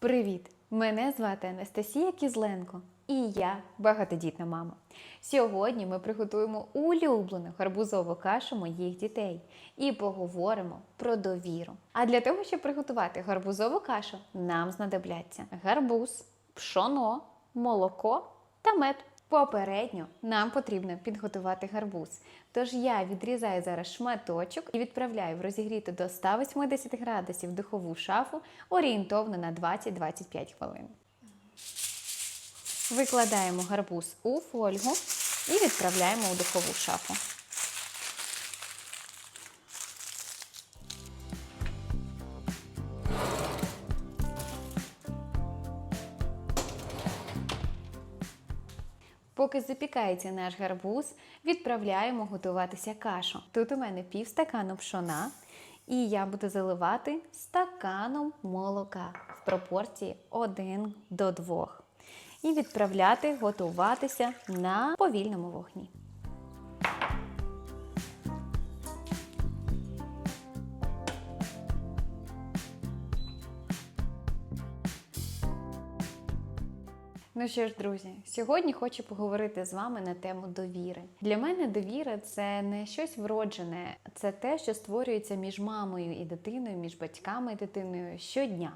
Привіт! Мене звати Анастасія Кізленко і я багатодітна мама. Сьогодні ми приготуємо улюблену гарбузову кашу моїх дітей і поговоримо про довіру. А для того, щоб приготувати гарбузову кашу, нам знадобляться гарбуз, пшоно, молоко та мед. Попередньо нам потрібно підготувати гарбуз. Тож я відрізаю зараз шматочок і відправляю в розігріту до 180 градусів духову шафу орієнтовно на 20-25 хвилин. Викладаємо гарбуз у фольгу і відправляємо у духову шафу. Поки запікається наш гарбуз, відправляємо готуватися кашу. Тут у мене пів стакану пшона, і я буду заливати стаканом молока в пропорції 1 до 2. І відправляти готуватися на повільному вогні. Ну що ж, друзі, сьогодні хочу поговорити з вами на тему довіри. Для мене довіра це не щось вроджене, це те, що створюється між мамою і дитиною, між батьками і дитиною щодня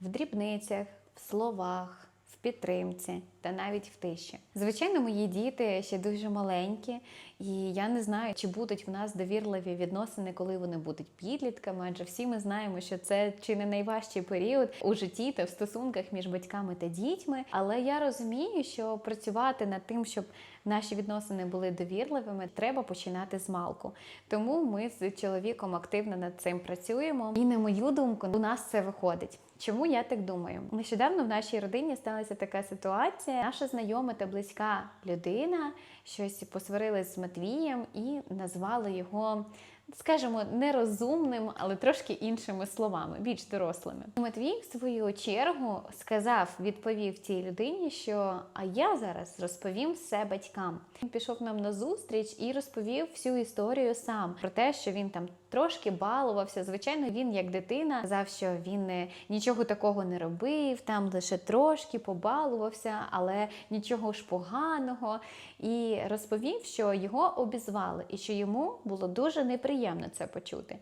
в дрібницях, в словах. В підтримці та навіть в тиші. Звичайно, мої діти ще дуже маленькі, і я не знаю, чи будуть в нас довірливі відносини, коли вони будуть підлітками, адже всі ми знаємо, що це чи не найважчий період у житті та в стосунках між батьками та дітьми. Але я розумію, що працювати над тим, щоб наші відносини були довірливими, треба починати з малку. Тому ми з чоловіком активно над цим працюємо. І на мою думку, у нас це виходить. Чому я так думаю? Нещодавно в нашій родині сталася така ситуація. Наша знайома та близька людина щось посварилась з Матвієм і назвали його. Скажімо, нерозумним, але трошки іншими словами, більш дорослими. Матвій, в свою чергу, сказав, відповів цій людині, що а я зараз розповім все батькам. Він пішов нам на зустріч і розповів всю історію сам про те, що він там трошки балувався. Звичайно, він, як дитина, казав, що він нічого такого не робив, там лише трошки побалувався, але нічого ж поганого. І розповів, що його обізвали, і що йому було дуже неприємно це почути.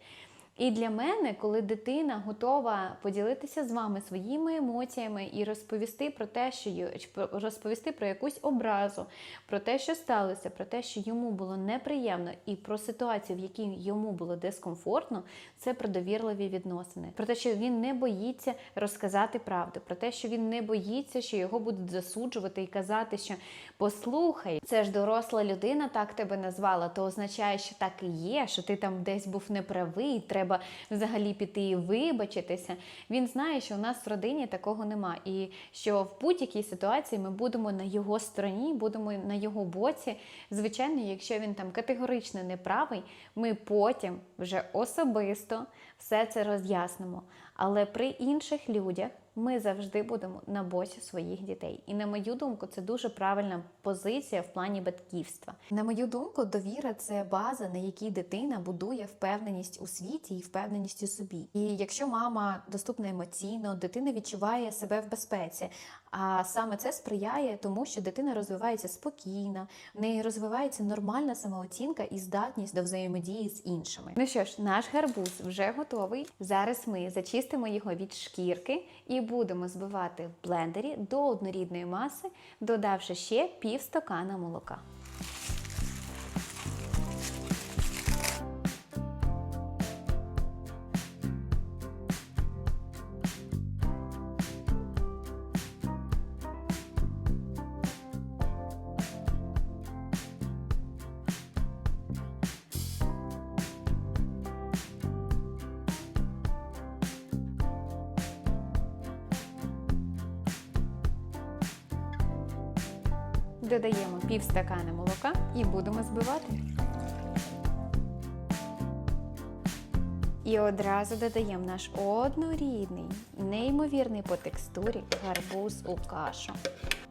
І для мене, коли дитина готова поділитися з вами своїми емоціями і розповісти про те, що розповісти про якусь образу, про те, що сталося, про те, що йому було неприємно, і про ситуацію, в якій йому було дискомфортно, це про довірливі відносини, про те, що він не боїться розказати правду, про те, що він не боїться, що його будуть засуджувати і казати, що послухай, це ж доросла людина, так тебе назвала, то означає, що так і є, що ти там десь був неправий, треба взагалі піти і вибачитися. Він знає, що у нас в родині такого нема, і що в будь-якій ситуації ми будемо на його стороні, будемо на його боці. Звичайно, якщо він там категорично неправий, ми потім вже особисто все це роз'яснимо. Але при інших людях ми завжди будемо на боці своїх дітей. І на мою думку, це дуже правильна позиція в плані батьківства. На мою думку, довіра це база, на якій дитина будує впевненість у світі і впевненість у собі. І якщо мама доступна емоційно, дитина відчуває себе в безпеці. А саме це сприяє тому, що дитина розвивається спокійно, в неї розвивається нормальна самооцінка і здатність до взаємодії з іншими. Ну що ж, наш гарбуз вже готовий. Зараз ми зачистимо його від шкірки і будемо збивати в блендері до однорідної маси, додавши ще пів стакана молока. Додаємо пів стакана молока і будемо збивати. І одразу додаємо наш однорідний, неймовірний по текстурі гарбуз у кашу.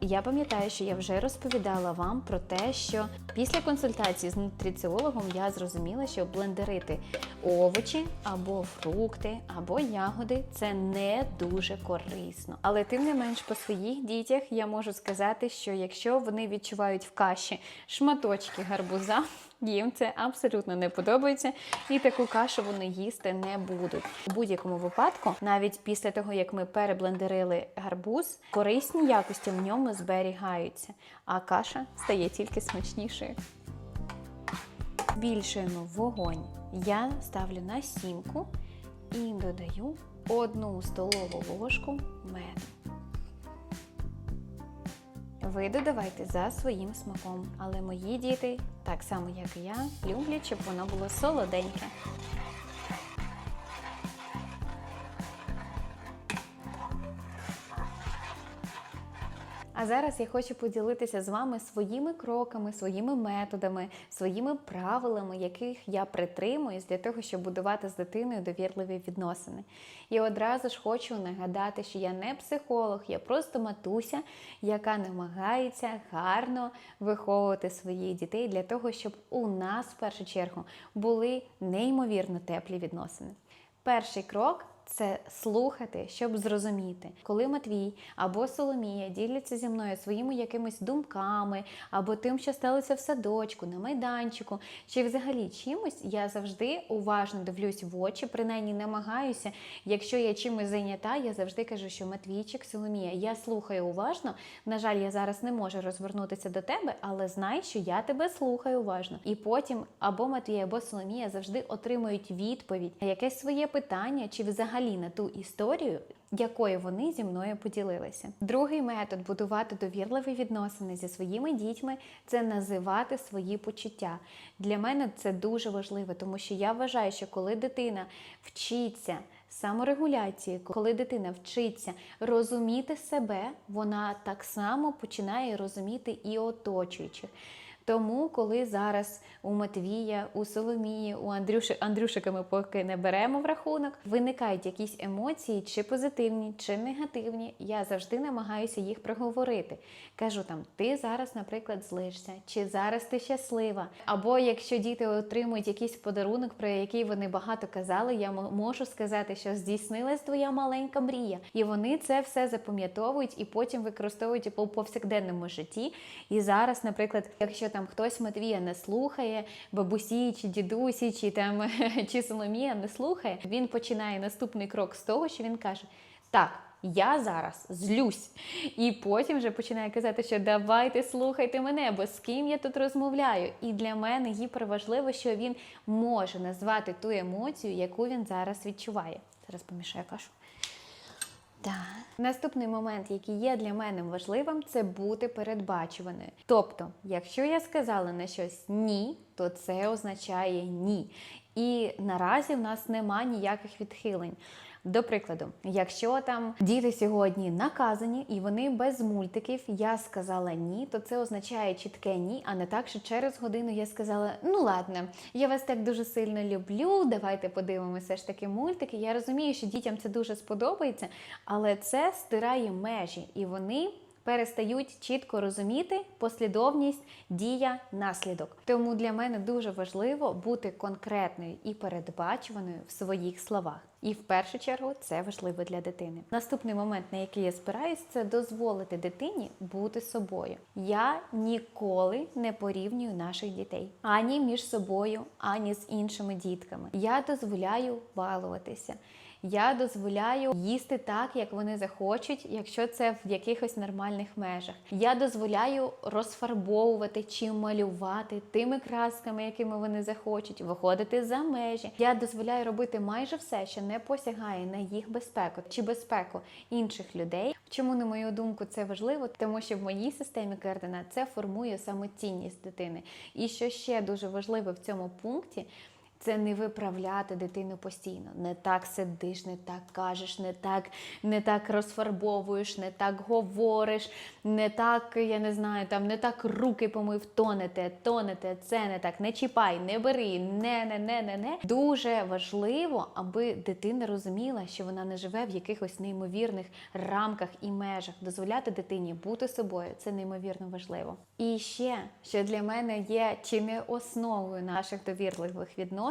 Я пам'ятаю, що я вже розповідала вам про те, що після консультації з нутриціологом я зрозуміла, що блендерити овочі або фрукти, або ягоди це не дуже корисно. Але тим не менш по своїх дітях я можу сказати, що якщо вони відчувають в каші шматочки гарбуза, їм це абсолютно не подобається, і таку кашу вони їсти не будуть. У будь-якому випадку, навіть після того як ми переблендерили гарбуз, корисні якості в ньому зберігаються, а каша стає тільки смачнішою. Збільшуємо вогонь. Я ставлю на сімку і додаю одну столову ложку меду. Ви додавайте за своїм смаком, але мої діти, так само як і я, люблять, щоб воно було солоденьке. А зараз я хочу поділитися з вами своїми кроками, своїми методами, своїми правилами, яких я притримуюсь для того, щоб будувати з дитиною довірливі відносини. І одразу ж хочу нагадати, що я не психолог, я просто матуся, яка намагається гарно виховувати своїх дітей для того, щоб у нас в першу чергу були неймовірно теплі відносини. Перший крок це слухати, щоб зрозуміти, коли Матвій або Соломія діляться зі мною своїми якимись думками, або тим, що сталося в садочку, на майданчику, чи взагалі чимось, я завжди уважно дивлюсь в очі, принаймні намагаюся. Якщо я чимось зайнята, я завжди кажу, що Матвійчик, Соломія, я слухаю уважно. На жаль, я зараз не можу розвернутися до тебе, але знай, що я тебе слухаю уважно. І потім або Матвій, або Соломія завжди отримують відповідь на якесь своє питання, чи взагалі на ту історію, якою вони зі мною поділилися. Другий метод будувати довірливі відносини зі своїми дітьми це називати свої почуття. Для мене це дуже важливо, тому що я вважаю, що коли дитина вчиться саморегуляції, коли дитина вчиться розуміти себе, вона так само починає розуміти і оточуючих. Тому, коли зараз у Матвія, у Соломії, у Андрюши, Андрюшика ми поки не беремо в рахунок, виникають якісь емоції, чи позитивні, чи негативні, я завжди намагаюся їх проговорити. Кажу там, ти зараз, наприклад, злишся, чи зараз ти щаслива. Або якщо діти отримують якийсь подарунок, про який вони багато казали, я можу сказати, що здійснилась твоя маленька мрія. І вони це все запам'ятовують і потім використовують у повсякденному житті. І зараз, наприклад, якщо там хтось Матвія не слухає, бабусі чи дідусі, чи там чи Соломія не слухає, він починає наступний крок з того, що він каже: Так. Я зараз злюсь, і потім вже починає казати, що давайте слухайте мене, бо з ким я тут розмовляю. І для мене гіперважливо, що він може назвати ту емоцію, яку він зараз відчуває. Зараз помішаю кашу. Так. Наступний момент, який є для мене важливим, це бути передбачуваною. Тобто, якщо я сказала на щось ні, то це означає ні. І наразі в нас нема ніяких відхилень. До прикладу, якщо там діти сьогодні наказані і вони без мультиків, я сказала ні, то це означає чітке ні, а не так, що через годину я сказала: ну ладно, я вас так дуже сильно люблю. Давайте подивимося ж таки мультики. Я розумію, що дітям це дуже сподобається, але це стирає межі, і вони перестають чітко розуміти послідовність дія наслідок. Тому для мене дуже важливо бути конкретною і передбачуваною в своїх словах. І в першу чергу це важливо для дитини. Наступний момент, на який я спираюсь, це дозволити дитині бути собою. Я ніколи не порівнюю наших дітей ані між собою, ані з іншими дітками. Я дозволяю балуватися. Я дозволяю їсти так, як вони захочуть, якщо це в якихось нормальних межах. Я дозволяю розфарбовувати чи малювати тими красками, якими вони захочуть, виходити за межі. Я дозволяю робити майже все, що не посягає на їх безпеку чи безпеку інших людей. Чому, на мою думку, це важливо? Тому що в моїй системі координат це формує самоцінність дитини. І що ще дуже важливо в цьому пункті це не виправляти дитину постійно. Не так сидиш, не так кажеш, не так, не так розфарбовуєш, не так говориш, не так, я не знаю, там не так руки помив, то не те, то не те, це не так, не чіпай, не бери, не, не, не, не, не. Дуже важливо, аби дитина розуміла, що вона не живе в якихось неймовірних рамках і межах. Дозволяти дитині бути собою це неймовірно важливо. І ще, що для мене є чи не основою наших довірливих відносин,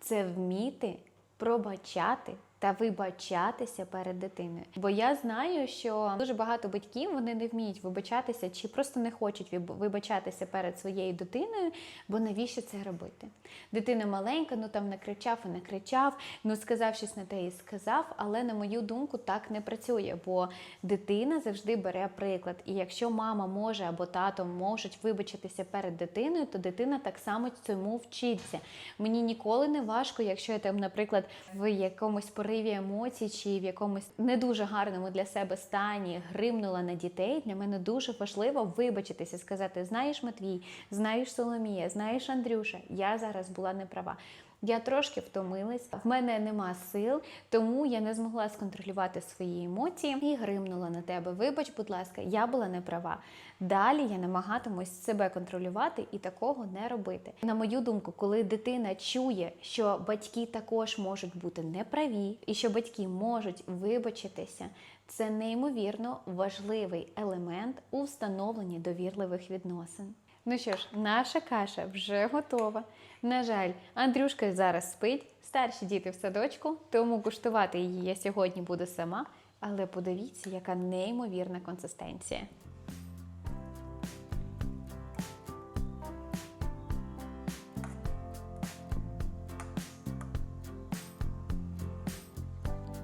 це вміти пробачати та вибачатися перед дитиною. Бо я знаю, що дуже багато батьків вони не вміють вибачатися чи просто не хочуть вибачатися перед своєю дитиною, бо навіщо це робити? Дитина маленька, ну там накричав і накричав, ну сказав щось на те і сказав, але на мою думку так не працює, бо дитина завжди бере приклад. І якщо мама може або тато можуть вибачитися перед дитиною, то дитина так само цьому вчиться. Мені ніколи не важко, якщо я там, наприклад, в якомусь пориві емоцій чи в якомусь не дуже гарному для себе стані гримнула на дітей. Для мене дуже важливо вибачитися, сказати: знаєш, Матвій, знаєш Соломія, знаєш Андрюша, я зараз була не права. Я трошки втомилась, в мене нема сил, тому я не змогла сконтролювати свої емоції і гримнула на тебе. Вибач, будь ласка, я була не права. Далі я намагатимусь себе контролювати і такого не робити. На мою думку, коли дитина чує, що батьки також можуть бути неправі, і що батьки можуть вибачитися, це неймовірно важливий елемент у встановленні довірливих відносин. Ну що ж, наша каша вже готова. На жаль, Андрюшка зараз спить, старші діти в садочку, тому куштувати її я сьогодні буду сама. Але подивіться, яка неймовірна консистенція.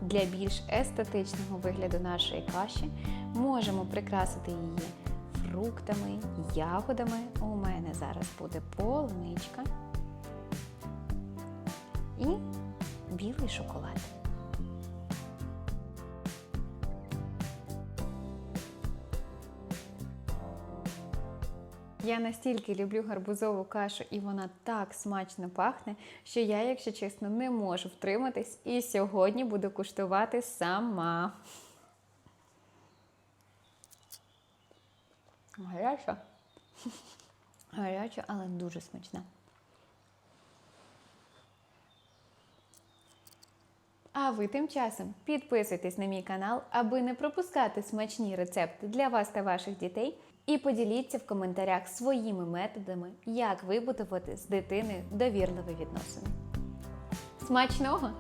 Для більш естетичного вигляду нашої каші можемо прикрасити її фруктами, ягодами. У мене зараз буде полуничка і білий шоколад. Я настільки люблю гарбузову кашу, і вона так смачно пахне, що я, якщо чесно, не можу втриматись і сьогодні буду куштувати сама. Гаряча. Гаряча, але дуже смачна. А ви тим часом підписуйтесь на мій канал, аби не пропускати смачні рецепти для вас та ваших дітей. І поділіться в коментарях своїми методами, як вибудувати з дитиною довірливі відносини. Смачного!